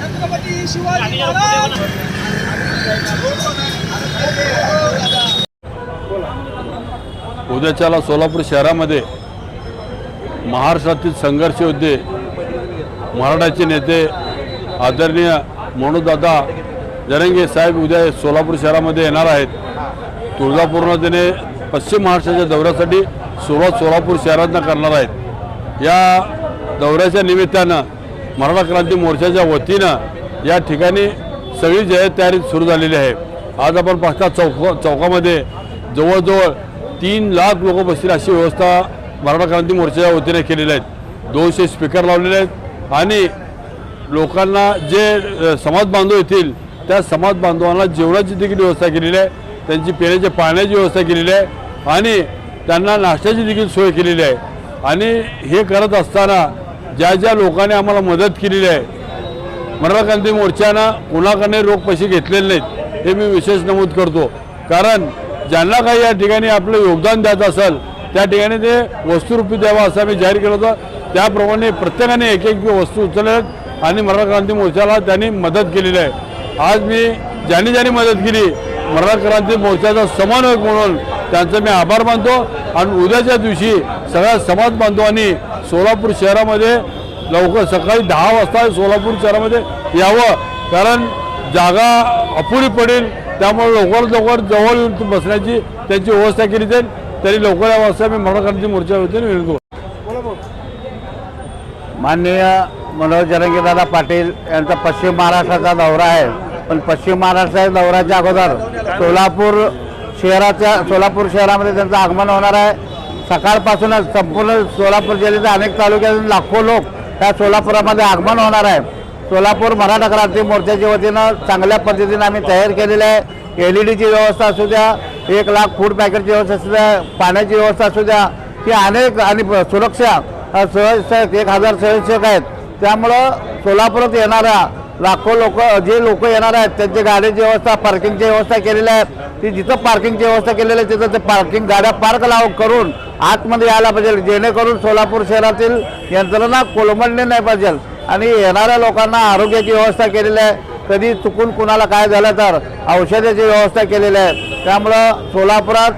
छत्रपति शिवाजी उद्याच्याला सोलापूर शहरामध्ये महाराष्ट्रातील संघर्ष योद्धे मराठाचे नेते आदरणीय मनोजदादा जरंगे साहेब उद्या सोलापूर शहरामध्ये येणार आहेत. तुळजापूरमध्ये पश्चिम महाराष्ट्राच्या दौऱ्यासाठी सुरुवात सोलापूर शहरातनं करणार आहेत. या दौऱ्याच्या निमित्तानं मराठा क्रांती मोर्चाच्या वतीनं या ठिकाणी सगळी जय्यत तयारी सुरू झालेली आहे. आज आपण पाहता चौक चौकामध्ये जवळजवळ तीन लाख लोक बसतील अशी व्यवस्था मराठा क्रांती मोर्चाच्या वतीने केलेली आहेत. दोनशे स्पीकर लावलेले आहेत आणि लोकांना जे समाज बांधव येतील त्या समाज बांधवांना जेवणाची देखील व्यवस्था केलेली आहे. त्यांची पिण्याच्या पाण्याची व्यवस्था केलेली आहे. आणि त्यांना नाश्त्याची देखील सोय केलेली आहे. आणि हे करत असताना ज्या ज्या लोकांनी आम्हाला मदत केलेली आहे मराठा क्रांती मोर्चानं कोणाकडे रोख पैसे घेतलेले नाहीत हे मी विशेष नमूद करतो. कारण ज्यांना काही या ठिकाणी आपलं योगदान द्यायचं असेल त्या ठिकाणी ते वस्तुरूपी द्यावा असं आम्ही जाहीर केलं होतं. त्याप्रमाणे प्रत्येकाने एक एक वस्तू उचलल्या आणि मराठा क्रांती मोर्चाला त्यांनी मदत केलेली आहे. आज मी ज्यांनी ज्यांनी मदत केली मराठा क्रांती मोर्चाचा समन्वयक म्हणून त्यांचं मी आभार मानतो. आणि उद्याच्या दिवशी सगळ्या समाज बांधवांनी सोलापूर शहरामध्ये लवकर सकाळी दहा वाजता सोलापूर शहरामध्ये यावं. कारण जागा अपुरी पडेल. त्यामुळे लवकर लवकर जवळ येऊन बसण्याची त्यांची व्यवस्था केली जाईल. तरी लवकर या वाजता मी मराठा मोर्चा वतीने विनंती माननीय मनोज जरंगीदादा पाटील यांचा पश्चिम महाराष्ट्राचा दौरा आहे. पण पश्चिम महाराष्ट्राच्या दौऱ्याच्या अगोदर सोलापूर शहराच्या सोलापूर शहरामध्ये त्यांचं आगमन होणार आहे. सकाळपासूनच संपूर्ण सोलापूर जिल्ह्याच्या अनेक तालुक्यातून लाखो लोक त्या सोलापुरामध्ये आगमन होणार आहे. सोलापूर मराठा क्रांती मोर्चाच्या वतीनं चांगल्या पद्धतीनं आम्ही तयार केलेलं आहे. एल ई डीची व्यवस्था असू द्या एक लाख फूड पॅकेटची व्यवस्था असू द्या पाण्याची व्यवस्था असू द्या की अनेक आणि सुरक्षा अ, स्वयंसेवक एक हजार स्वयंसेवक आहेत. त्यामुळं सोलापुरात येणाऱ्या लाखो लोक जे लोक येणार आहेत त्यांच्या गाड्याची व्यवस्था पार्किंगची व्यवस्था केलेली आहे. ती जिथं पार्किंगची व्यवस्था केलेली आहे तिथं ते पार्किंग गाड्या पार्क लाव करून आतमध्ये यायला पाहिजे. जेणेकरून सोलापूर शहरातील यंत्रणा कोलमडणे नाही पाहिजे. आणि येणाऱ्या लोकांना आरोग्याची व्यवस्था केलेली आहे. कधी चुकून कुणाला काय झालं तर औषधाची व्यवस्था केलेली आहे. त्यामुळं सोलापुरात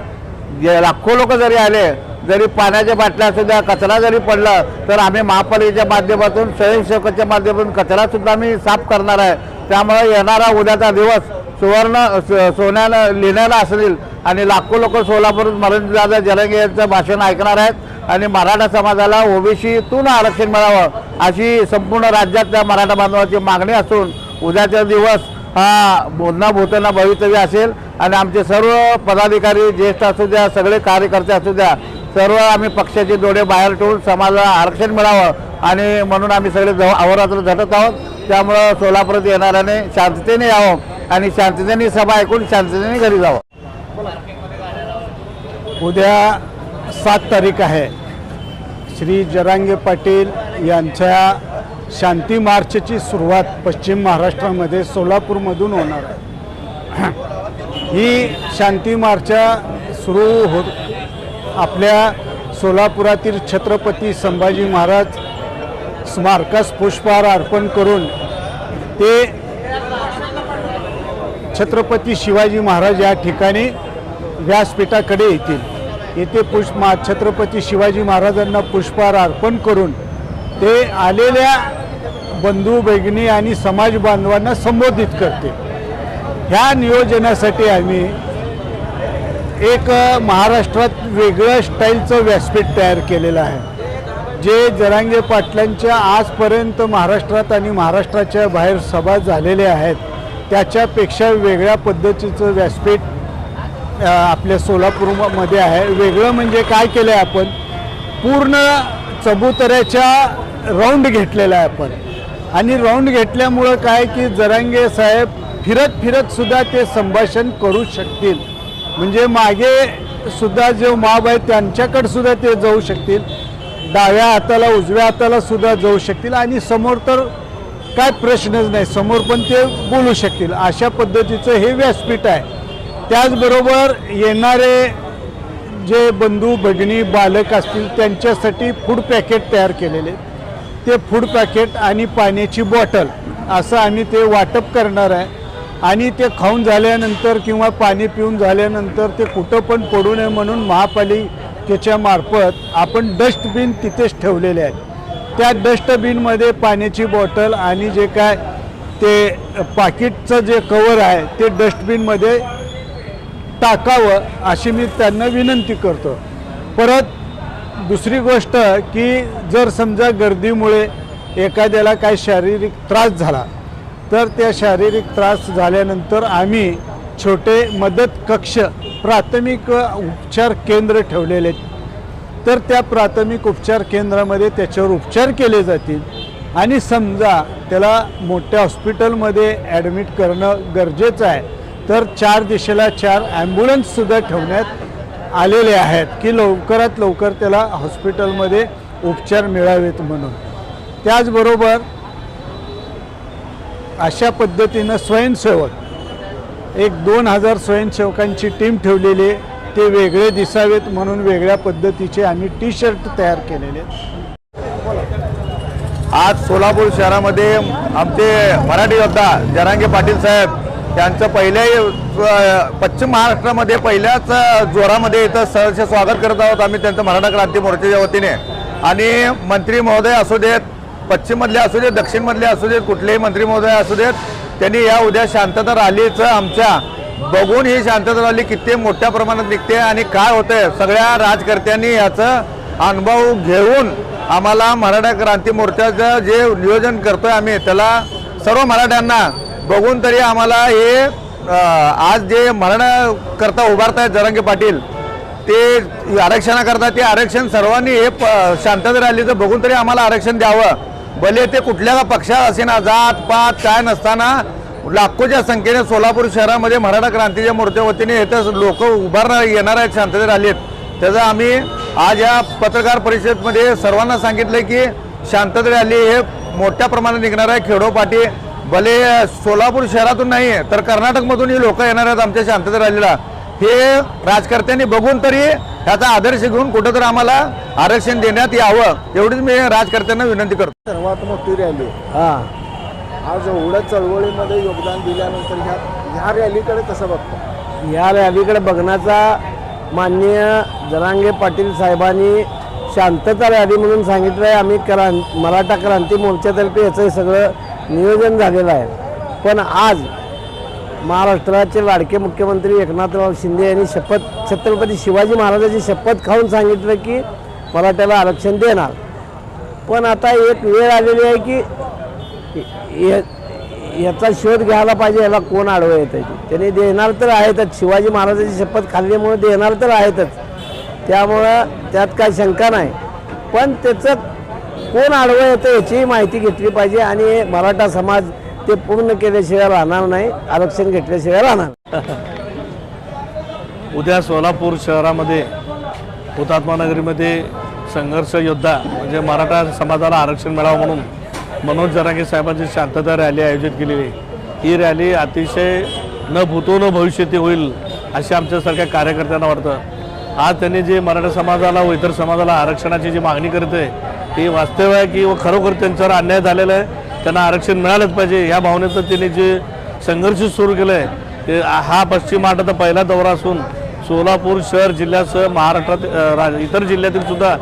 जे लाखो लोक जरी आले जरी पाण्याच्या बाटल्या असू द्या कचरा जरी पडला तर आम्ही महापालिकेच्या माध्यमातून स्वयंसेवकाच्या माध्यमातून कचरासुद्धा आम्ही साफ करणार आहे. त्यामुळे येणारा उद्याचा दिवस सुवर्ण स- सोन्यानं लिहिण्याला असेल आणि लाखो लोक सोलापूर मरणदादा जरंगे यांचं भाषण ऐकणार आहेत आणि मराठा समाजाला ओबीसीतून आरक्षण मिळावं अशी संपूर्ण राज्यातल्या मराठा बांधवांची मागणी असून उद्याचा दिवस हा बोधना भूतना भवितव्य असेल. आणि आमचे सर्व पदाधिकारी ज्येष्ठ असू द्या सगळे कार्यकर्ते असू द्या सर्व आम्ही पक्षाचे डोळे बाहेर ठेवून समाजाला आरक्षण मिळावं आणि म्हणून आम्ही सगळे जव अहोरात्र झटत आहोत. त्यामुळं सोलापुरात येणाऱ्याने शांततेने यावं आणि शांततेने सभा ऐकून शांततेने घरी जावं. उद्या सात तारीख आहे. श्री जरांगे पाटील यांच्या शांती मार्चची सुरुवात पश्चिम महाराष्ट्रामध्ये सोलापूरमधून होणार आहे. ही शांती मार्च सुरू होत आपल्या सोलापुरातील छत्रपती संभाजी महाराज स्मारकास पुष्पहार अर्पण करून ते छत्रपती शिवाजी महाराज या ठिकाणी व्यासपीठाकडे येतील. येथे पुष्प मा छत्रपती शिवाजी महाराजांना पुष्पहार अर्पण करून ते आलेल्या बंधू भगिनी आणि समाज बांधवांना संबोधित करते ह्या नियोजनासाठी आम्ही एक महाराष्ट्रात वेगळं स्टाईलचं व्यासपीठ तयार केलेलं आहे. जे जरांगे पाटलांच्या आजपर्यंत महाराष्ट्रात आणि महाराष्ट्राच्या बाहेर सभा झालेल्या आहेत त्याच्यापेक्षा वेगळ्या पद्धतीचं व्यासपीठ आपल्या सोलापूरमध्ये आहे. वेगळं म्हणजे काय केलं आहे आपण? पूर्ण चबुतऱ्याच्या राऊंड घेतलेला आहे आपण. आणि राऊंड घेतल्यामुळं काय की जरांगे साहेब फिरत फिरत सुद्धा ते संभाषण करू शकतील. म्हणजे मागे सुद्धा जे माब आहेत त्यांच्याकडे सुद्धा ते जाऊ शकतील. डाव्या हाताला उजव्या हाताला सुद्धा जाऊ शकतील. आणि समोर तर काय प्रश्नच नाही. समोर पण ते बोलू शकतील. अशा पद्धतीचं हे व्यासपीठ आहे. त्याचबरोबर येणारे जे बंधू भगिनी बालक असतील त्यांच्यासाठी फूड पॅकेट तयार केलेले ते फूड पॅकेट आणि पाण्याची बॉटल असं आम्ही ते वाटप करणार आहे. आणि ते खाऊन झाल्यानंतर किंवा पाणी पिऊन झाल्यानंतर ते कुठं पण पडू नये म्हणून महापालिकेच्या मार्फत आपण डस्टबिन तिथेच ठेवलेले आहेत. त्या डस्टबिनमध्ये पाण्याची बॉटल आणि जे काय ते पाकिटचं जे कवर आहे ते डस्टबिनमध्ये टाकावं अशी मी त्यांना विनंती करतो. परत दुसरी गोष्ट की जर समजा गर्दीमुळे एखाद्याला काही शारीरिक त्रास झाला तर त्या शारीरिक त्रास झाल्यानंतर आम्ही छोटे मदत कक्ष प्राथमिक उपचार केंद्र ठेवलेले आहेत. तर त्या प्राथमिक उपचार केंद्रामध्ये त्याच्यावर उपचार केले जातील. आणि समजा त्याला मोठ्या हॉस्पिटलमध्ये ॲडमिट करणं गरजेचं आहे तर चार दिशेला चार ॲम्ब्युलन्ससुद्धा ठेवण्यात आलेले आहेत की लवकरात लवकर त्याला हॉस्पिटलमध्ये उपचार मिळावेत म्हणून. त्याचबरोबर अशा पद्धतीनं स्वयंसेवक एक दोन हजार स्वयंसेवकांची टीम ठेवलेली आहे. ते वेगळे दिसावेत म्हणून वेगळ्या पद्धतीचे आम्ही टी शर्ट तयार केलेले आज सोलापूर शहरामध्ये आमचे मराठी योद्धा जरांगे पाटील साहेब त्यांचं पहिल्या पश्चिम महाराष्ट्रामध्ये पहिल्याच जोरामध्ये इथं सहर्ष स्वागत करत आहोत. आम्ही त्यांचं मराठा क्रांती मोर्चाच्या वतीने. आणि मंत्री महोदय असू देत पश्चिममधले असू देत दक्षिणमधले असू देत कुठलेही मंत्री महोदय असू देत त्यांनी या उद्या शांतता रॅलीचं आमच्या बघून ही शांतता रॅली किती मोठ्या प्रमाणात निघते आणि काय होतंय सगळ्या राजकर्त्यांनी याचं अनुभव घेऊन आम्हाला मराठा क्रांती मोर्चाचं जे नियोजन करतोय आम्ही त्याला सर्व मराठ्यांना बघून तरी आम्हाला हे आज जे मराठा करता उभारतायत जरंगे पाटील ते आरक्षणाकरता ते आरक्षण सर्वांनी हे प शांतता रॅलीचं बघून तरी आम्हाला आरक्षण द्यावं. भले ते कुठल्या पक्षात असेना जात पात काय नसताना लाखोच्या संख्येने सोलापूर शहरामध्ये मराठा क्रांतीच्या मोर्च्या वतीने इथं लोक उभारणार येणार आहेत शांतता आहेत. त्याचं आम्ही आज या पत्रकार परिषदेमध्ये सर्वांना सांगितलं की शांततेत आली हे मोठ्या प्रमाणात निघणार आहे खेडोपाटी भले सोलापूर शहरातून नाही तर कर्नाटकमधून ही लोक येणार आहेत आमच्या शांतता आलेला हे राजकर्त्यांनी बघून तरी ह्याचा आदर्श घेऊन कुठंतरी आम्हाला आरक्षण देण्यात यावं एवढीच मी राजकर्त्यांना विनंती करतो. सर्वात मोठी रॅली आज एवढ्या चळवळीमध्ये योगदान दिल्यानंतर ह्या ह्या रॅलीकडे कसं बघतो? या रॅलीकडे बघण्याचा माननीय जरांगे पाटील साहेबांनी शांतता रॅली म्हणून सांगितलं आहे. आम्ही क्रां मराठा क्रांती मोर्चातर्फे याचं सगळं नियोजन झालेलं आहे. पण आज महाराष्ट्राचे लाडके मुख्यमंत्री एकनाथराव शिंदे यांनी शपथ छत्रपती शिवाजी महाराजांची शपथ खाऊन सांगितलं की मराठ्याला आरक्षण देणार. पण आता एक वेळ आलेली आहे की याचा शोध घ्यायला पाहिजे याला कोण आडवं येतं त्याने त्यांनी देणार तर आहेतच शिवाजी महाराजांची शपथ खाल्ल्यामुळे देणार तर आहेतच. त्यामुळं त्यात काय शंका नाही. पण त्याचं कोण आडवं येतं याचीही माहिती घेतली पाहिजे आणि मराठा समाज ते पूर्ण केल्याशिवाय राहणार नाही. आरक्षण घेतल्याशिवाय राहणार. उद्या सोलापूर शहरामध्ये हुतात्मा नगरीमध्ये संघर्ष योद्धा म्हणजे मराठा समाजाला आरक्षण मिळावं म्हणून मनोज जरांगे साहेबांची शांतता रॅली आयोजित केलेली ही रॅली अतिशय न भूतो न भविष्यती होईल असे आमच्यासारख्या कार्यकर्त्यांना वाटतं. आज त्यांनी जे मराठा समाजाला व इतर समाजाला आरक्षणाची जी मागणी करत आहे ही वास्तव आहे की व खरोखर त्यांच्यावर अन्याय झालेला आहे? त्यांना आरक्षण मिळालंच पाहिजे. ह्या भावनेचं त्यांनी जे संघर्ष सुरू केलं आहे ते हा पश्चिम महाराष्ट्राचा पहिला दौरा असून सोलापूर शहर जिल्ह्यासह महाराष्ट्रात इतर जिल्ह्यातील सुद्धा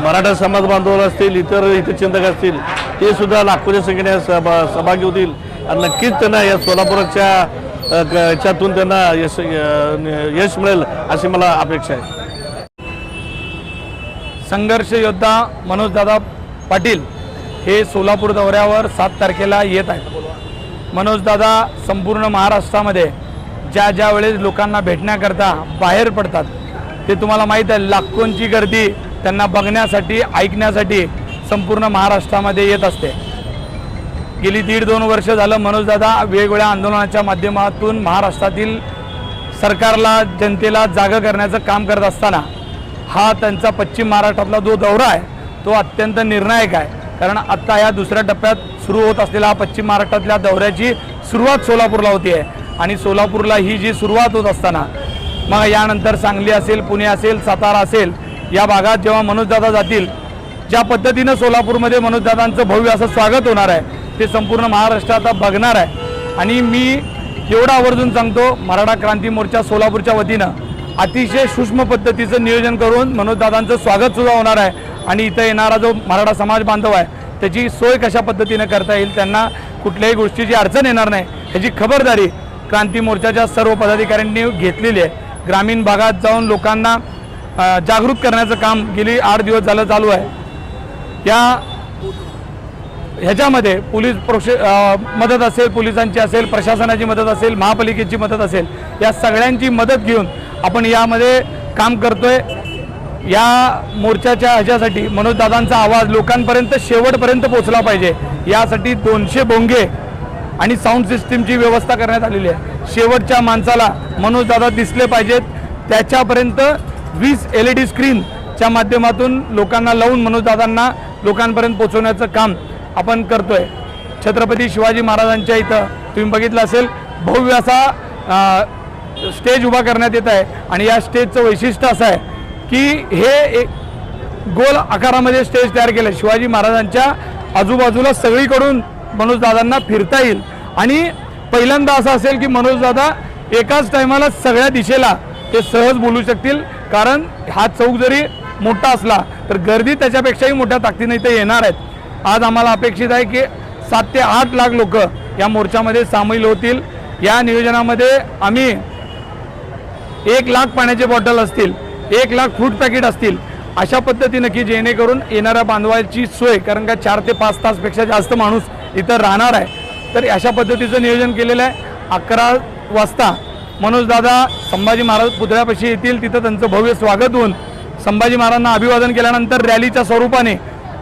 मराठा समाज बांधव असतील इतर हितचिंतक असतील ते सुद्धा लाखोच्या संख्येने सहभा सहभागी होतील. आणि नक्कीच त्यांना या सोलापूरच्या क- याच्यातून त्यांना यश यश मिळेल अशी मला अपेक्षा आहे. संघर्ष योद्धा मनोजदादा पाटील हे सोलापूर दौऱ्यावर सात तारखेला येत आहेत. मनोजदादा संपूर्ण महाराष्ट्रामध्ये ज्या ज्या वेळेस लोकांना भेटण्याकरता बाहेर पडतात ते तुम्हाला माहीत आहे लाखोंची गर्दी त्यांना बघण्यासाठी ऐकण्यासाठी संपूर्ण महाराष्ट्रामध्ये येत असते. गेली दीड दोन वर्ष झालं मनोजदादा वेगवेगळ्या आंदोलनाच्या माध्यमातून महाराष्ट्रातील सरकारला जनतेला जागं करण्याचं काम करत असताना हा त्यांचा पश्चिम महाराष्ट्रातला जो दौरा आहे तो अत्यंत निर्णायक आहे. कारण आत्ता या दुसऱ्या टप्प्यात सुरू होत असलेला पश्चिम महाराष्ट्रातल्या दौऱ्याची सुरुवात सोलापूरला होती आहे आणि सोलापूरला ही जी सुरुवात होत असताना मग यानंतर सांगली असेल पुणे असेल सातारा असेल या भागात जेव्हा मनोजदादा जातील ज्या पद्धतीनं सोलापूरमध्ये मनोजदादांचं भव्य असं स्वागत होणार आहे ते संपूर्ण महाराष्ट्र आता बघणार आहे. आणि मी एवढं आवर्जून सांगतो मराठा क्रांती मोर्चा सोलापूरच्या वतीनं अतिशय सूक्ष्म पद्धतीचं नियोजन करून मनोजदादांचं स्वागतसुद्धा होणार आहे. आणि इथं येणारा जो मराठा समाज बांधव आहे त्याची सोय कशा पद्धतीनं करता येईल त्यांना कुठल्याही गोष्टीची अडचण येणार नाही ह्याची खबरदारी क्रांती मोर्चाच्या सर्व पदाधिकाऱ्यांनी घेतलेली आहे. ग्रामीण भागात जाऊन लोकांना जागरूक करण्याचं काम गेली आठ दिवस झालं चालू आहे. या ह्याच्यामध्ये पोलीस प्रोशे मदत असेल पोलिसांची असेल प्रशासनाची मदत असेल महापालिकेची मदत असेल या सगळ्यांची मदत घेऊन आपण यामध्ये काम करतोय. या मोर्चाच्या ह्याच्यासाठी मनोजदादांचा आवाज लोकांपर्यंत शेवटपर्यंत पोहोचला पाहिजे. यासाठी दोनशे बोंगे आणि साऊंड सिस्टीमची व्यवस्था करण्यात आलेली आहे. शेवटच्या माणसाला मनोजदादा दिसले पाहिजेत. त्याच्यापर्यंत वीस एल ई डी स्क्रीनच्या माध्यमातून लोकांना लावून मनोजदादांना लोकांपर्यंत पोहोचवण्याचं काम आपण करतो आहे छत्रपती शिवाजी महाराजांच्या इथं तुम्ही बघितलं असेल भव्य असा स्टेज उभा करण्यात येत आहे. आणि या स्टेजचं वैशिष्ट्य असं आहे की हे एक गोल आकारामध्ये स्टेज तयार केलं. शिवाजी महाराजांच्या आजूबाजूला सगळीकडून मनोजदादांना फिरता येईल. आणि पहिल्यांदा असं असेल की मनोजदादा एकाच टायमाला सगळ्या दिशेला ते सहज बोलू शकतील. कारण हा चौक जरी मोठा असला तर गर्दी त्याच्यापेक्षाही मोठ्या ताकदीने इथे येणार आहेत. आज आम्हाला अपेक्षित आहे की सात ते आठ लाख लोक या मोर्चामध्ये सामील होतील. या नियोजनामध्ये आम्ही एक लाख पाण्याचे बॉटल असतील. एक लाख फूड पॅकेट असतील. अशा पद्धतीनं की जेणेकरून येणाऱ्या बांधवाची सोय कारण का चार ते पाच तासपेक्षा जास्त माणूस इथं राहणार आहे. तर अशा पद्धतीचं नियोजन केलेलं आहे. अकरा वाजता मनोजदादा संभाजी महाराज पुतळ्यापाशी येतील. तिथं त्यांचं भव्य स्वागत होऊन संभाजी महाराजांना अभिवादन केल्यानंतर रॅलीच्या स्वरूपाने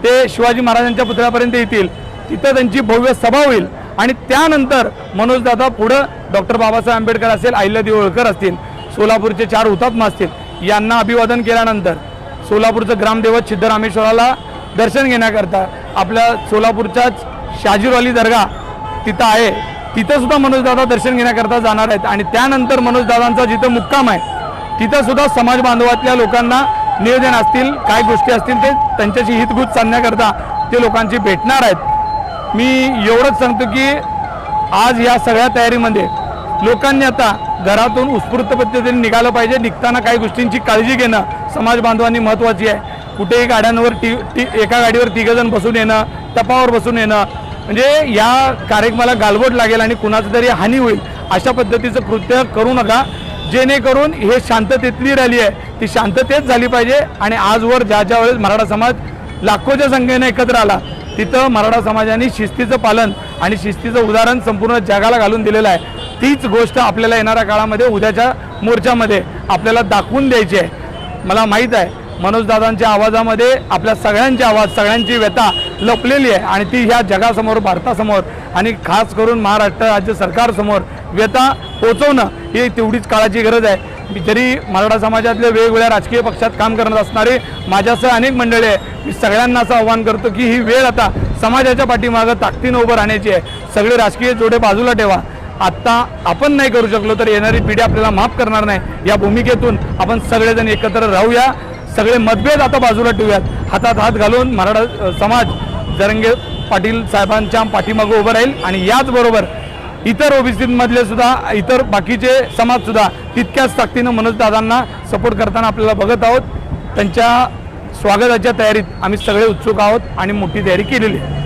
ते शिवाजी महाराजांच्या पुतळ्यापर्यंत येतील. तिथं त्यांची भव्य सभा होईल. आणि त्यानंतर मनोजदादा पुढं डॉक्टर बाबासाहेब आंबेडकर असेल अहिल्यादेवी होळकर असतील सोलापूरचे चार हुतात्मा असतील यांना अभिवादन केल्यानंतर सोलापूरचं ग्रामदैवत सिद्धरामेश्वराला दर्शन घेण्याकरता आपल्या सोलापूरच्याच शाजीरवाली दर्गा तिथं आहे. तिथंसुद्धा मनोजदादा दर्शन घेण्याकरता जाणार आहेत. आणि त्यानंतर मनोजदादांचा जिथं मुक्काम आहे तिथंसुद्धा समाज बांधवातल्या लोकांना नियोजन असतील काय गोष्टी असतील ते त्यांच्याशी हितगुज साधण्याकरता ते लोकांची भेटणार आहेत. मी एवढंच सांगतो की आज या सगळ्या तयारीमध्ये लोकांनी आता घरातून उत्स्फूर्त पद्धतीने निघालं पाहिजे. निघताना काही गोष्टींची काळजी घेणं समाज बांधवांनी महत्त्वाची आहे. कुठेही गाड्यांवर टी टी एका गाडीवर तिघंजण बसून येणं टपावर बसून येणं म्हणजे या कार्यक्रमाला गालबोट लागेल आणि कुणाचं तरी हानी होईल अशा पद्धतीचं कृत्य करू नका. जेणेकरून हे शांततेतली रॅली आहे. ती शांततेत झाली पाहिजे आणि आजवर ज्या ज्या वेळेस मराठा समाज लाखोच्या संख्येने एकत्र आला तिथं मराठा समाजाने शिस्तीचं पालन आणि शिस्तीचं उदाहरण संपूर्ण जगाला घालून दिलेलं आहे. तीच गोष्ट आपल्याला येणाऱ्या काळामध्ये उद्याच्या मोर्चामध्ये आपल्याला दाखवून द्यायची आहे. मला माहीत आहे मनोजदादांच्या आवाजामध्ये आपल्या सगळ्यांचे आवाज सगळ्यांची व्यथा लपलेली आहे आणि ती ह्या जगासमोर भारतासमोर आणि खास करून महाराष्ट्र राज्य सरकारसमोर व्यथा पोचवणं ही तेवढीच काळाची गरज आहे. जरी मराठा समाजातल्या वेगवेगळ्या राजकीय पक्षात काम करत असणारे माझ्यासह अनेक मंडळी आहे मी सगळ्यांना असं आव्हान करतो की ही वेळ आता समाजाच्या पाठीमागं ताकदीनं उभं राहण्याची आहे. सगळे राजकीय जोडे बाजूला ठेवा. आत्ता आपण नाही करू शकलो तर येणारी पिढी आपल्याला माफ करणार नाही. या भूमिकेतून आपण सगळेजण एकत्र राहूया. सगळे मतभेद आता बाजूला ठेवूयात. हातात हात घालून मराठा समाज जरंगे पाटील साहेबांच्या पाठीमागं उभं राहील आणि याचबरोबर इतर ओबीसीमधले सुद्धा इतर बाकीचे समाजसुद्धा तितक्याच ताकदीनं मनोजदादांना सपोर्ट करताना आपल्याला बघत आहोत. त्यांच्या स्वागताच्या तयारीत आम्ही सगळे उत्सुक आहोत आणि मोठी तयारी केलेली आहे.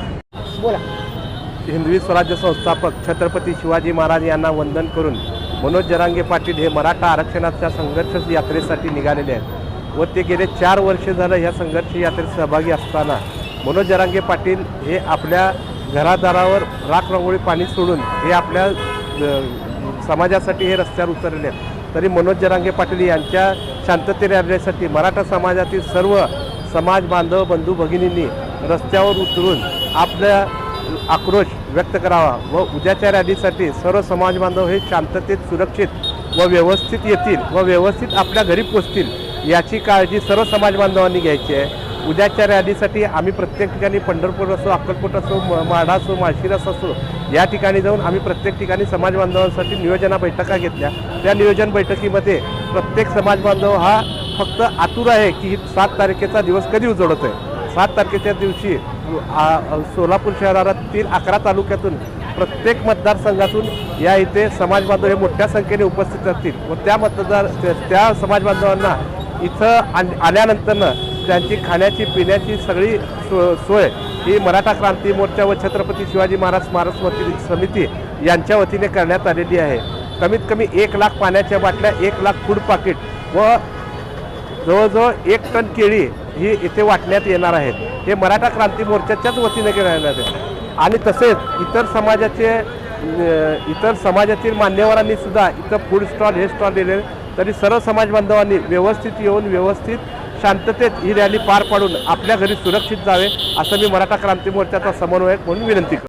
हिंदवी स्वराज्य संस्थापक छत्रपती शिवाजी महाराज यांना वंदन करून मनोज जरांगे पाटील हे मराठा आरक्षणाच्या संघर्ष यात्रेसाठी निघालेले आहेत. व ते गेले चार वर्ष झालं ह्या संघर्ष यात्रेत सहभागी असताना मनोज जरांगे पाटील हे आपल्या घरादारावर राख रांगोळी पाणी सोडून हे आपल्या समाजासाठी हे रस्त्यावर उतरलेले आहेत. तरी मनोज जरांगे पाटील यांच्या शांतते आणण्यासाठी मराठा समाजातील सर्व समाज बांधव बंधू भगिनींनी रस्त्यावर उतरून आपल्या आक्रोश व्यक्त करावा व उद्याच्या रॅलीसाठी सर्व समाजबांधव हे शांततेत सुरक्षित व व्यवस्थित येतील व व्यवस्थित आपल्या घरी पोचतील याची काळजी सर्व समाजबांधवांनी घ्यायची आहे. उद्याच्या रॅलीसाठी आम्ही प्रत्येक ठिकाणी पंढरपूर असो अक्कलकोट असो म- माढा असो माळशिरस असो या ठिकाणी जाऊन आम्ही प्रत्येक ठिकाणी समाजबांधवांसाठी नियोजना बैठका घेतल्या. त्या नियोजन बैठकीमध्ये प्रत्येक समाजबांधव हा फक्त आतुर आहे की सात तारखेचा दिवस कधी उजवत आहे सात तारखेच्या दिवशी सोलापूर शहरातील अकरा तालुक्यातून प्रत्येक मतदारसंघातून या इथे समाज बांधव हे मोठ्या संख्येने उपस्थित असतील व त्या मतदार त्या- त्या समाज बांधवांना इथं आल्यानंतरनं त्यांची खाण्याची पिण्याची सगळी सो सोय ही मराठा क्रांती मोर्चा व छत्रपती शिवाजी महाराज स्मारक स्मृती समिती यांच्या वतीने करण्यात आलेली आहे. कमीत कमी एक लाख पाण्याच्या बाटल्या एक लाख फूड पाकिट व जवळजवळ एक टन केळी ही इथे वाटण्यात येणार आहेत. हे मराठा क्रांती मोर्चाच्याच वतीने करण्यात आहे आणि तसेच इतर समाजाचे इतर समाजातील मान्यवरांनी सुद्धा इथं फूड स्टॉल हे स्टॉल दिले. तरी सर्व समाज बांधवांनी व्यवस्थित येऊन व्यवस्थित शांततेत ही रॅली पार पाडून आपल्या घरी सुरक्षित जावे असं मी मराठा क्रांती मोर्चाचा समन्वयक म्हणून विनंती करतो.